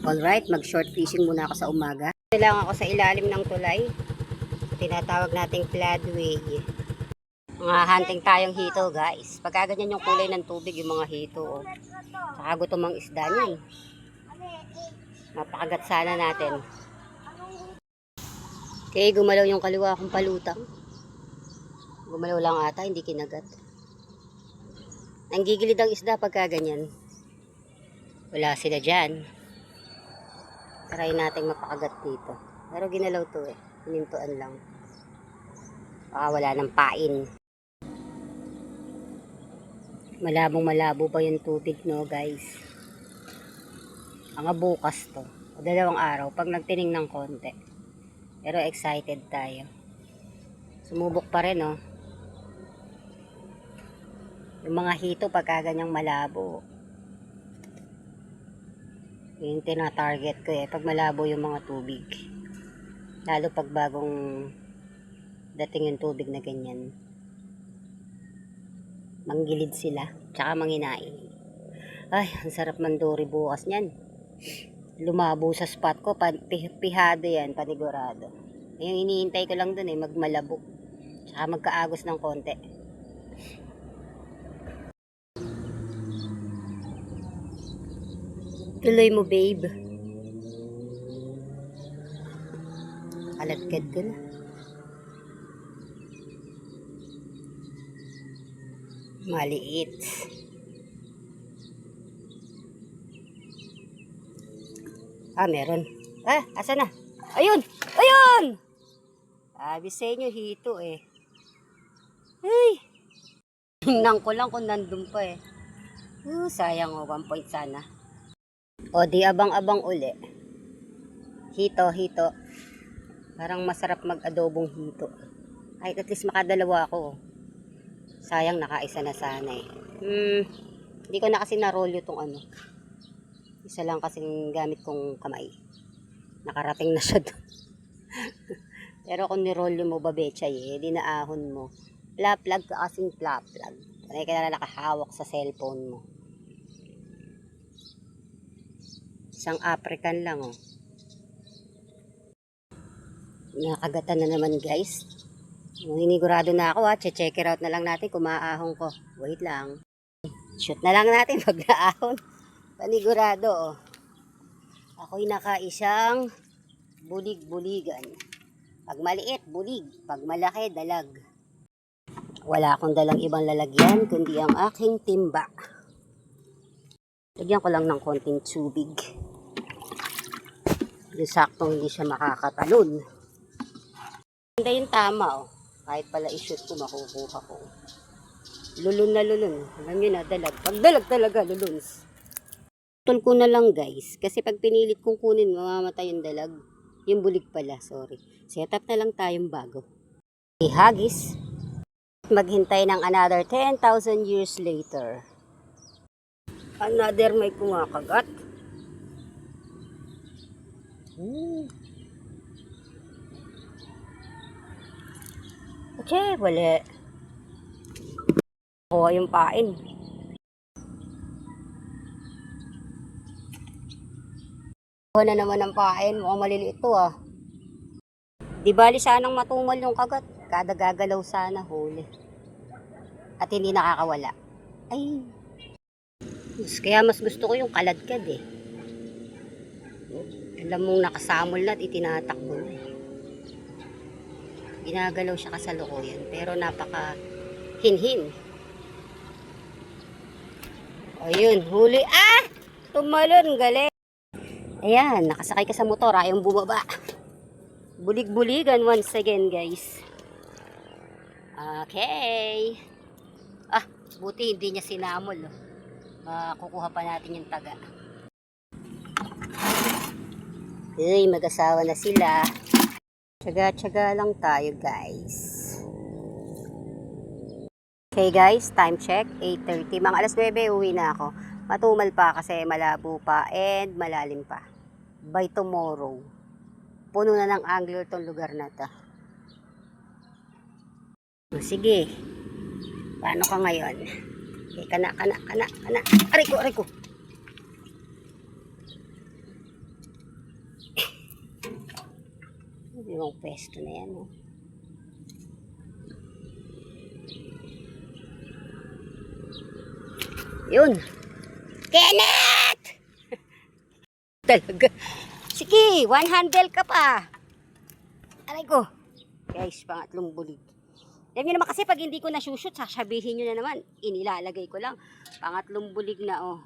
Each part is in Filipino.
Alright, mag-short fishing muna ako sa umaga. Lang ako sa ilalim ng tulay. Tinatawag nating floodway. Mga hunting tayong hito, guys. Pagka ganyan yung kulay ng tubig, yung mga hito. Oh. Saka gutom isda niyan. Mapakagat sana natin. Okay, gumalaw yung kaliwa kong palutang. Gumalaw lang ata, hindi kinagat. Nanggigilid ang isda pagka ganyan. Wala sila dyan. Try natin mapakagat dito. Pero ginalaw to eh. Hinintuan lang. Baka wala ng pain. Malabong malabo pa yung tubig no guys. Mga bukas to. O dalawang araw. Pag nagtining ng konti. Pero excited tayo. Sumubok pa rin oh. Yung mga hito pagka ganyang malabo. Yung tina-target ko eh. Pag malabo yung mga tubig. Lalo pag bagong dating yung tubig na ganyan. Manggilid sila. Tsaka manginain. Ay, ang sarap mandori bukas niyan. Lumabo sa spot ko. Pa, pi, pihado yan, panigurado. Yung iniintay ko lang dun eh, magmalabo. Tsaka magkaagos ng konti. Tuloy mo, babe. Kaladkad ko na. Maliit. Ah, meron. Ah, asa na? Ayun! Ayun! Sabi sa inyo, hito eh. Ay! Tingnan ko lang kung nandun pa eh. Uh, sayang oh, one point sana. O di abang-abang uli. Hito, hito. Parang masarap mag-adobong hito. Kahit at least makadalawa ako. Sayang nakaisa na sana eh. Hmm, hindi ko na kasi narolyo tong ano. Isa lang kasing gamit kong kamay. Nakarating na siya doon. Pero kung nirolyo mo ba bechay eh, di naahon mo. Plaplag ka kasing plaplag. Panay ka na nakahawak sa cellphone mo. Isang African lang, oh. Nakagatan na naman, guys. Hinigurado na ako, ha. Che-check it out na lang natin kung maaahon ko. Wait lang. Shoot na lang natin pag naahon. Panigurado, oh. Ako'y nakaisang bulig-buligan. Pag maliit, bulig. Pag malaki, dalag. Wala akong dalang ibang lalagyan, kundi ang aking timba. Lagyan ko lang ng konting tubig. Yung saktong hindi siya makakatalon. Ganda yung tama, oh. Kahit pala i-shoot ko, makukuha ko. Lulun na lulun. Alam nyo na, dalag. Pag dalag talaga, luluns. Tol ko na lang, guys. Kasi pag pinilit kong kunin, mamamatay yung dalag. Yung bulig pala, sorry. Set up na lang tayong bago. Ihagis. Maghintay ng another 10,000 years later. Another may kumakagat. Okay, wala. Kuha yung pain. Kuha na naman ng pain. Mukhang maliliit to ah. Di bali sanang matumal yung kagat. Kada gagalaw sana huli. At hindi nakakawala. Ay, mas, kaya mas gusto ko yung kaladkad eh. Alam mong nakasamol na at itinatakbo na. Ginagalaw siya kasalukuyan. Pero napaka hinhin. Ayun, huli. Ah! Tumalon, galing. Ayan, nakasakay ka sa motor. Ayaw bumaba. Bulig-buligan once again, guys. Okay. Ah, buti hindi niya sinamol. Oh makukuha pa natin yung taga. Uy, mag-asawa na sila. Tsaga-tsaga lang tayo, guys. Okay, guys, time check, 8.30. Mga alas 9, uwi na ako. Matumal pa kasi malabo pa and malalim pa. By tomorrow, puno na ng angler tong lugar na to. Sige, paano ka ngayon? Okay, kana, kana, kana, kana. Aray ko, aray ko. Yung pwesto na yan, oh. Yun. Kenneth! Talaga. Sige, one handle ka pa. Aray ko. Guys, pangatlong bulig. Alam nyo naman kasi pag hindi ko nasushoot, sasabihin nyo na naman. Inilalagay ko lang. Pangatlong bulig na, oh.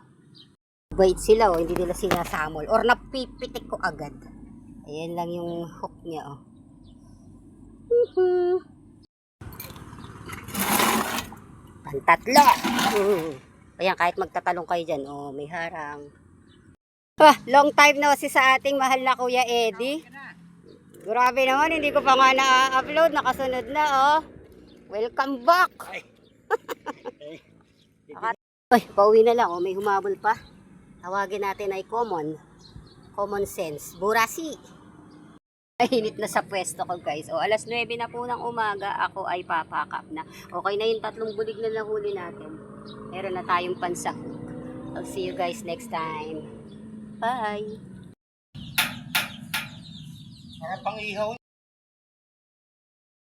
Wait sila, oh. Hindi nila sinasamol. Or napipitik ko agad. Ayan lang yung hook niya, oh. Woohoo! Pantatlo! Uh. Ayan, kahit magtatalong kayo dyan, oh, may harang. Ah, long time no si sa ating mahal na Kuya Eddie. Grabe naman, hindi ko pa nga na-upload. Nakasunod na, oh. Welcome back! Ay, pauwi na lang, oh. May humabol pa. Tawagin natin ay common. Common sense. Burasi. Ay, init na sa pwesto ko, guys. O, alas 9 na po ng umaga, ako ay papakap na. Okay na yung tatlong bulig na nahuli natin. Meron na tayong pansahog. I'll see you guys next time. Bye! Para pang ihaw